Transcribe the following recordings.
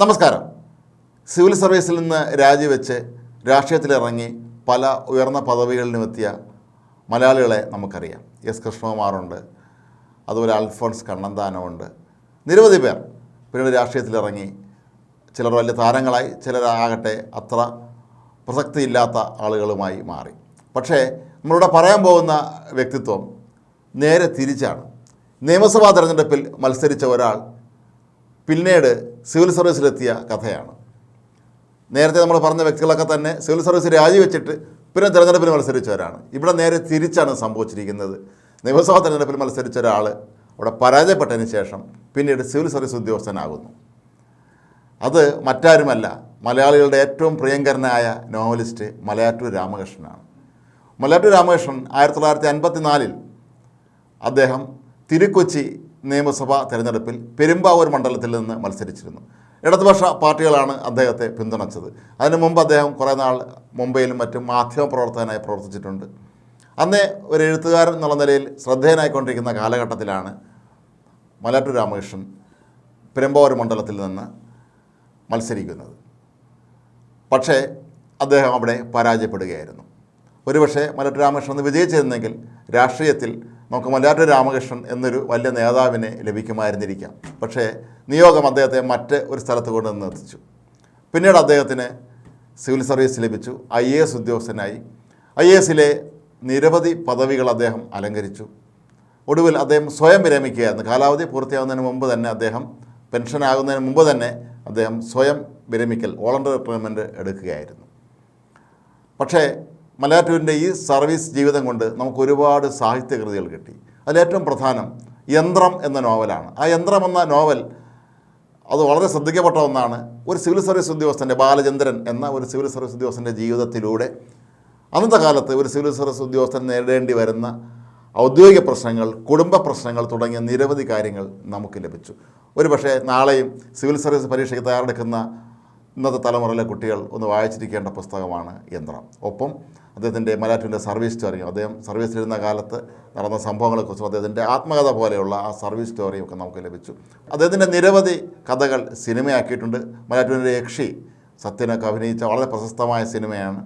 നമസ്കാരം. സിവിൽ സർവീസിൽ നിന്ന് രാജിവെച്ച് രാഷ്ട്രീയത്തിലിറങ്ങി പല ഉയർന്ന പദവികളിലും എത്തിയ മലയാളികളെ നമുക്കറിയാം. എസ് കൃഷ്ണകുമാറുണ്ട് അതുപോലെ അൽഫോൺസ് കണ്ണന്താനമുണ്ട്. നിരവധി പേർ പിന്നീട് രാഷ്ട്രീയത്തിലിറങ്ങി. ചിലർ വലിയ താരങ്ങളായി ചിലരാകട്ടെ അത്ര പ്രസക്തിയില്ലാത്ത ആളുകളുമായി മാറി. പക്ഷേ നമ്മളിവിടെ പറയാൻ പോകുന്ന വ്യക്തിത്വം നേരെ തിരിച്ചാണ്. നിയമസഭാ തെരഞ്ഞെടുപ്പിൽ മത്സരിച്ച ഒരാൾ പിന്നീട് സിവിൽ സർവീസിലെത്തിയ കഥയാണ്. നേരത്തെ നമ്മൾ പറഞ്ഞ വ്യക്തികളൊക്കെ തന്നെ സിവിൽ സർവീസ് രാജിവെച്ചിട്ട് പിന്നെ തിരഞ്ഞെടുപ്പിൽ മത്സരിച്ചവരാണ്. ഇവിടെ നേരെ തിരിച്ചാണ് സംഭവിച്ചിരിക്കുന്നത്. നിയമസഭാ തെരഞ്ഞെടുപ്പിൽ മത്സരിച്ച ഒരാൾ അവിടെ പരാജയപ്പെട്ടതിന് ശേഷം പിന്നീട് സിവിൽ സർവീസ് ഉദ്യോഗസ്ഥനാകുന്നു. അത് മറ്റാരുമല്ല മലയാളികളുടെ ഏറ്റവും പ്രിയങ്കരനായ നോവലിസ്റ്റ് മലയാറ്റൂർ രാമകൃഷ്ണനാണ്. മലയാറ്റൂർ രാമകൃഷ്ണൻ ആയിരത്തി തൊള്ളായിരത്തി അൻപത്തി നാലിൽ അദ്ദേഹം തിരുക്കൊച്ചി നിയമസഭാ തെരഞ്ഞെടുപ്പിൽ പെരുമ്പാവൂർ മണ്ഡലത്തിൽ നിന്ന് മത്സരിച്ചിരുന്നു. ഇടതുപക്ഷ പാർട്ടികളാണ് അദ്ദേഹത്തെ പിന്തുണച്ചത്. അതിനു മുമ്പ് അദ്ദേഹം കുറേ നാൾ മുംബൈയിലും മറ്റും മാധ്യമപ്രവർത്തകനായി പ്രവർത്തിച്ചിട്ടുണ്ട്. അന്നേ ഒരു എഴുത്തുകാരൻ എന്നുള്ള നിലയിൽ ശ്രദ്ധേയനായിക്കൊണ്ടിരിക്കുന്ന കാലഘട്ടത്തിലാണ് മലാട്ടു രാമകൃഷ്ണൻ പെരുമ്പാവൂർ മണ്ഡലത്തിൽ നിന്ന് മത്സരിക്കുന്നത്. പക്ഷേ അദ്ദേഹം അവിടെ പരാജയപ്പെടുകയായിരുന്നു. ഒരുപക്ഷെ മലയാറ്റൂർ രാമകൃഷ്ണൻ വിജയിച്ചിരുന്നെങ്കിൽ രാഷ്ട്രീയത്തിൽ നമുക്ക് മലയാറ്റൂർ രാമകൃഷ്ണൻ എന്നൊരു വലിയ നേതാവിനെ ലഭിക്കുമായിരുന്നിരിക്കാം. പക്ഷേ നിയോഗം അദ്ദേഹത്തെ മറ്റ് ഒരു സ്ഥലത്ത് കൊണ്ടുവന്ന് എത്തിച്ചു പിന്നീട് അദ്ദേഹത്തിന് സിവിൽ സർവീസ് ലഭിച്ചു. ഐ എ എസ് ഉദ്യോഗസ്ഥനായി. ഐ എ എസിലെ നിരവധി പദവികൾ അദ്ദേഹം അലങ്കരിച്ചു. ഒടുവിൽ അദ്ദേഹം സ്വയം വിരമിക്കുകയായിരുന്നു. കാലാവധി പൂർത്തിയാകുന്നതിന് മുമ്പ് തന്നെ അദ്ദേഹം പെൻഷനാകുന്നതിന് മുമ്പ് തന്നെ അദ്ദേഹം സ്വയം വിരമിക്കൽ വോളണ്ടറി റിട്ടയർമെന്റ് എടുക്കുകയായിരുന്നു. പക്ഷേ മലയാറ്റൂരിന്റെ ഈ സർവീസ് ജീവിതം കൊണ്ട് നമുക്ക് ഒരുപാട് സാഹിത്യകൃതികൾ കിട്ടി. അതിലേറ്റവും പ്രധാനം യന്ത്രം എന്ന നോവലാണ്. ആ യന്ത്രം എന്ന നോവൽ അത് വളരെ ശ്രദ്ധിക്കപ്പെട്ട ഒന്നാണ്. ഒരു സിവിൽ സർവീസ് ഉദ്യോഗസ്ഥന്റെ ബാലചന്ദ്രൻ എന്ന ഒരു സിവിൽ സർവീസ് ഉദ്യോഗസ്ഥന്റെ ജീവിതത്തിലൂടെ അന്നത്തെ കാലത്ത് ഒരു സിവിൽ സർവീസ് ഉദ്യോഗസ്ഥൻ നേരിടേണ്ടി വരുന്ന ഔദ്യോഗിക പ്രശ്നങ്ങൾ കുടുംബ പ്രശ്നങ്ങൾ തുടങ്ങിയ നിരവധി കാര്യങ്ങൾ നമുക്ക് ലഭിച്ചു. ഒരു പക്ഷേ നാളെയും സിവിൽ സർവീസ് പരീക്ഷയ്ക്ക് തയ്യാറെടുക്കുന്ന ഇന്നത്തെ തലമുറയിലെ കുട്ടികൾ ഒന്ന് വായിച്ചിരിക്കേണ്ട പുസ്തകമാണ് യന്ത്രം. ഒപ്പം അദ്ദേഹത്തിന്റെ മലയാറ്റൂരിന്റെ സർവീസ് സ്റ്റോറിയും അദ്ദേഹം സർവീസിലിരുന്ന കാലത്ത് നടന്ന സംഭവങ്ങളെക്കുറിച്ചും അദ്ദേഹത്തിന്റെ ആത്മകഥ പോലെയുള്ള ആ സർവീസ് സ്റ്റോറിയും ഒക്കെ നമുക്ക് ലഭിച്ചു. അദ്ദേഹത്തിന്റെ നിരവധി കഥകൾ സിനിമയാക്കിയിട്ടുണ്ട്. മലയാറ്റൂരിന്റെ യക്ഷി സത്യനൊക്കെ അഭിനയിച്ച വളരെ പ്രശസ്തമായ സിനിമയാണ്.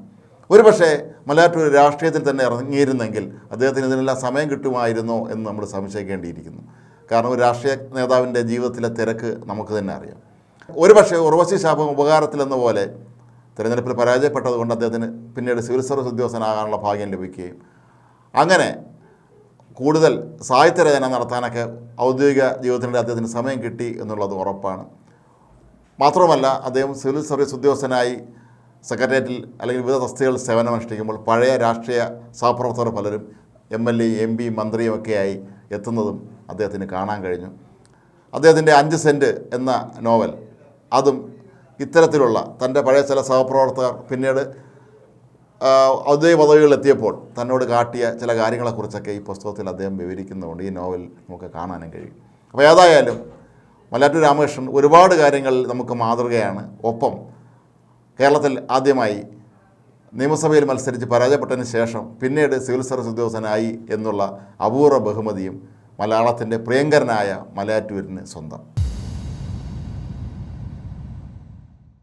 ഒരുപക്ഷേ മലയാറ്റൂർ രാഷ്ട്രീയത്തിൽ തന്നെ ഇറങ്ങിയിരുന്നെങ്കിൽ അദ്ദേഹത്തിന് ഇതിനെല്ലാം സമയം കിട്ടുമായിരുന്നോ എന്ന് നമ്മൾ സംശയിക്കേണ്ടിയിരിക്കുന്നു. കാരണം ഒരു രാഷ്ട്രീയ നേതാവിന്റെ ജീവിതത്തിലെ തിരക്ക് നമുക്ക് തന്നെ അറിയാം. ഒരുപക്ഷെ ഉറവശി ശാപം ഉപകാരത്തിലെന്ന പോലെ തിരഞ്ഞെടുപ്പിൽ പരാജയപ്പെട്ടതുകൊണ്ട് അദ്ദേഹത്തിന് പിന്നീട് സിവിൽ സർവീസ് ഉദ്യോഗസ്ഥനാകാനുള്ള ഭാഗ്യം ലഭിക്കുകയും. അങ്ങനെ കൂടുതൽ സാഹിത്യരചന നടത്താനൊക്കെ ഔദ്യോഗിക ജീവിതത്തിനിടെ അദ്ദേഹത്തിന് സമയം കിട്ടി എന്നുള്ളത് ഉറപ്പാണ്. മാത്രമല്ല അദ്ദേഹം സിവിൽ സർവീസ് ഉദ്യോഗസ്ഥനായി സെക്രട്ടേറിയറ്റിൽ അല്ലെങ്കിൽ വിവിധ തസ്തികകളിൽ സേവനമനുഷ്ഠിക്കുമ്പോൾ പഴയ രാഷ്ട്രീയ സഹപ്രവർത്തകർ പലരും M L A M P മന്ത്രിയും ഒക്കെയായി എത്തുന്നതും അദ്ദേഹത്തിന് കാണാൻ കഴിഞ്ഞു. അദ്ദേഹത്തിന്റെ അഞ്ച് സെന്റ് എന്ന നോവൽ അതും ഇത്തരത്തിലുള്ള തന്റെ പഴയ ചില സഹപ്രവർത്തകർ പിന്നീട് ഔദ്യോഗിക പദവികളിലെത്തിയപ്പോൾ തന്നോട് കാട്ടിയ ചില കാര്യങ്ങളെക്കുറിച്ചൊക്കെ ഈ പുസ്തകത്തിൽ അദ്ദേഹം വിവരിക്കുന്നതുകൊണ്ട് ഈ നോവൽ നമുക്ക് കാണാനും കഴിയും. അപ്പോൾ ഏതായാലും മലയാറ്റൂർ രാമകൃഷ്ണൻ ഒരുപാട് കാര്യങ്ങളിൽ നമുക്ക് മാതൃകയാണ്. ഒപ്പം കേരളത്തിൽ ആദ്യമായി നിയമസഭയിൽ മത്സരിച്ച് പരാജയപ്പെട്ടതിന് ശേഷം പിന്നീട് സിവിൽ സർവീസ് ഉദ്യോഗസ്ഥനായി എന്നുള്ള അപൂർവ ബഹുമതിയും മലയാളത്തിന്റെ പ്രിയങ്കരനായ മലയാറ്റൂരിന് സ്വന്തം.